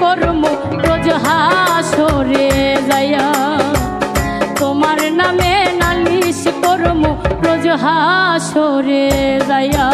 করম রোজ হাসরে যাইয়া। তোমার নামে নালিশ করম রোজ হাসরে যাইয়া।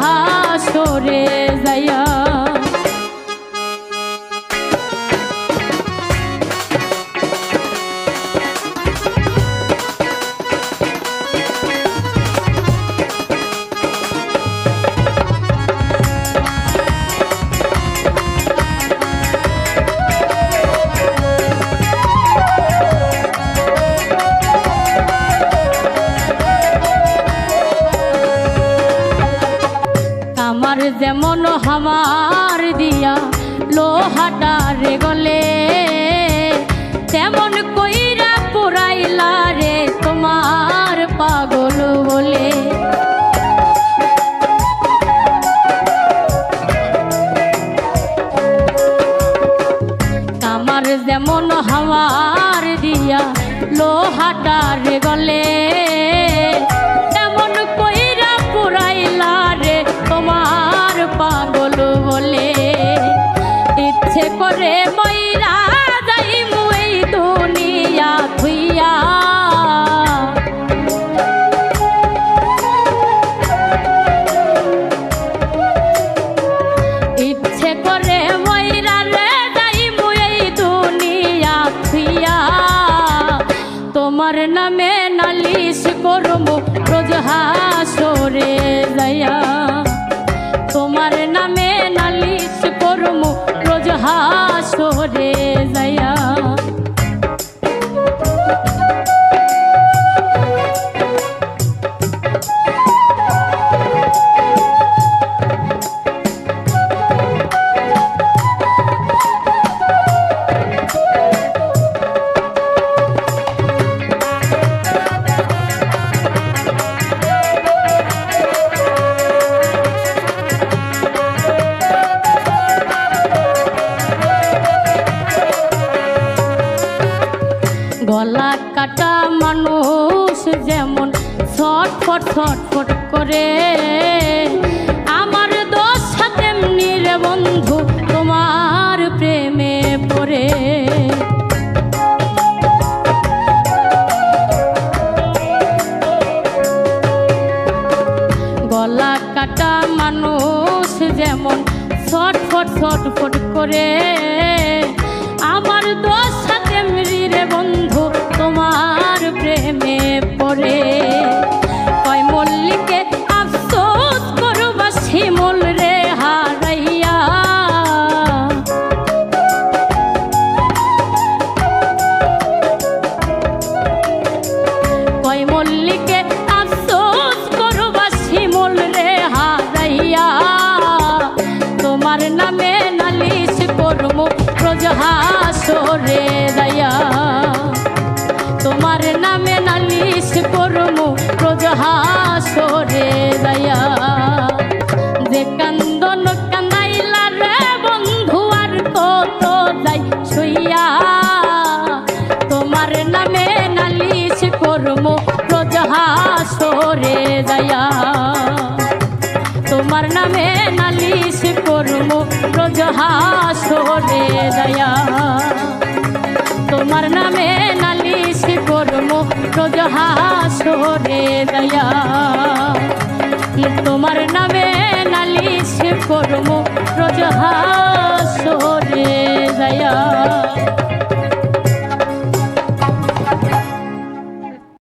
হাসরে যেমন হামার দিয়া লোহাটারে গলে, তেমন কইরা পুরাইলা রে তোমার পাগল বলে। আমার যেমন হাওয়ার দিয়া লোহাটার গলে ময়রা যাই মুই দুনিয়া থুইয়া ইচ্ছে ময়রা রে মুই দুনিয়া থুইয়া তোমার নামে নালিশ করব রোজ হাসরে যাইয়া। তোমার নামে নালিশ গলা কাটা মানুষ যেমন ছটফট ছটফট করে। আমার দোষ তেমনি রে বন্ধু, তোমার প্রেমে পড়ে। গলা কাটা মানুষ যেমন ছটফট ছটফট করে। তোমার নামে নালিশ করব সরে দয়া তোমার নামে নালিশ করমু রোজ হাসরে দয়া যে কান্দন কান্দাইলা রে বন্ধু, আর কত যাই শুইয়া তোমার নামে হাসরে দয়া। তোমার নামে নালিশ করমু রোজ হাসরে দয়া। তোমার নামে নালিশ করমু রোজ হাসরে দয়া।